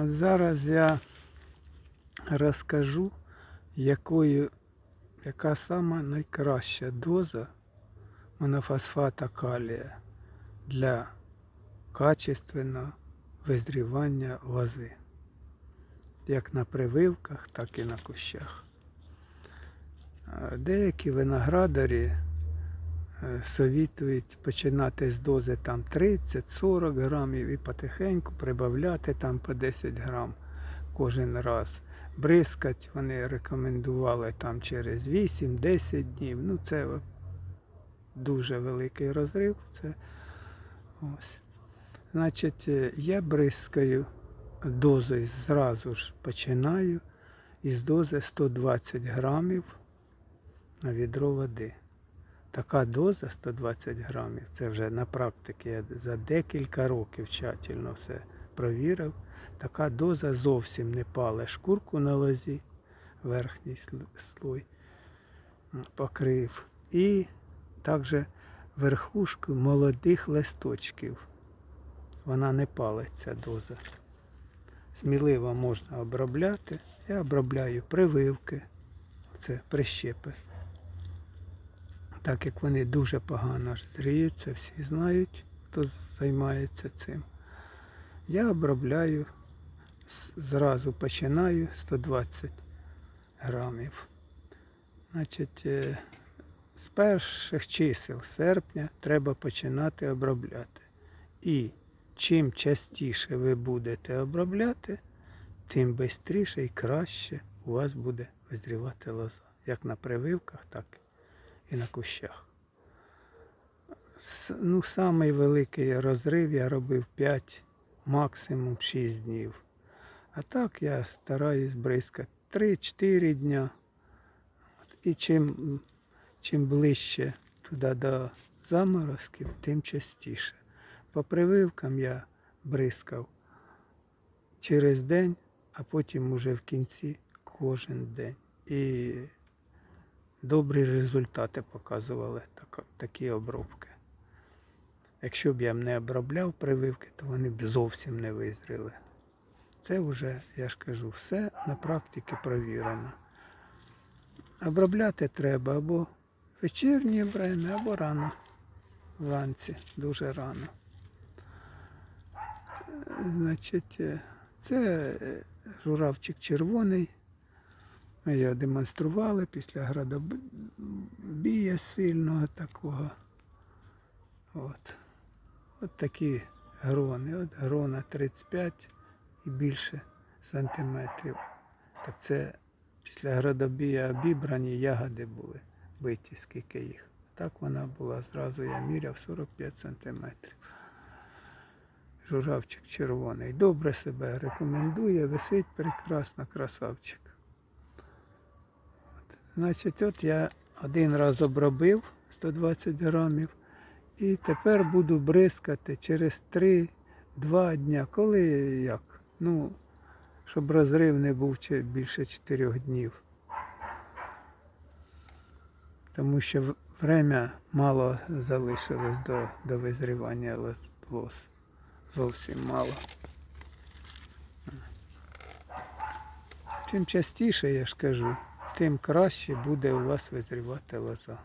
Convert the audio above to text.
От зараз я розкажу, якою, яка сама найкраща доза монофосфата калія для качественного визрівання лози. Як на прививках, так і на кущах. Деякі виноградарі совітують починати з дози там 30-40 грамів і потихеньку прибавляти там по 10 грам кожен раз. Бризкать вони рекомендували там через 8-10 днів. Ну це дуже великий розрив. Це ось. Значить, е, я бризкаю дозою зразу ж починаю із дози 120 грамів на відро води. Така доза 120 грамів, це вже на практиці я за декілька років тщательно все провірив. Така доза зовсім не пале шкурку на лозі, верхній слой покрив. І також верхушку молодих листочків. Вона не палить ця доза. Сміливо можна обробляти. Я обробляю прививки, це прищепи. Так як вони дуже погано зріються, всі знають, хто займається цим. Я обробляю, зразу починаю 120 грамів. Значить, е, з перших чисел серпня треба починати обробляти. І чим частіше ви будете обробляти, тим швидше і краще у вас буде визрівати лоза. Як на прививках, так і на кущах. Ну, самий великий розрив я робив 5, максимум 6 днів. А так я стараюсь бризкати 3-4 дня. І чим, чим ближче туди до заморозків, тим частіше. По прививкам я бризкав через день, а потім уже в кінці кожен день. І добрі результати показували так- такі обробки. Якщо б я не обробляв прививки, то вони б зовсім не визріли. Це вже, я ж кажу, все на практиці провірено. Обробляти треба або вечірнє время, або рано. Вранці, дуже рано. Е, Значить, е, це е, журавчик червоний. Ми його демонстрували після градобія сильного такого. От. От такі грони. От грона 35 і більше сантиметрів. Так це після градобія обібрані ягоди були биті, скільки їх. Так вона була, зразу я міряв 45 сантиметрів. Журавчик червоний. Добре себе рекомендує, висить прекрасно, красавчик. Значить, от я один раз обробив 120 грамів. І тепер буду бризкати через 3-2 дня. Коли як? Ну, щоб розрив не був більше 4 днів. Тому що время мало залишилось до, до визрівання лос- Зовсім мало. Чим частіше, я ж кажу, тим краще буде у вас визрівати лоза.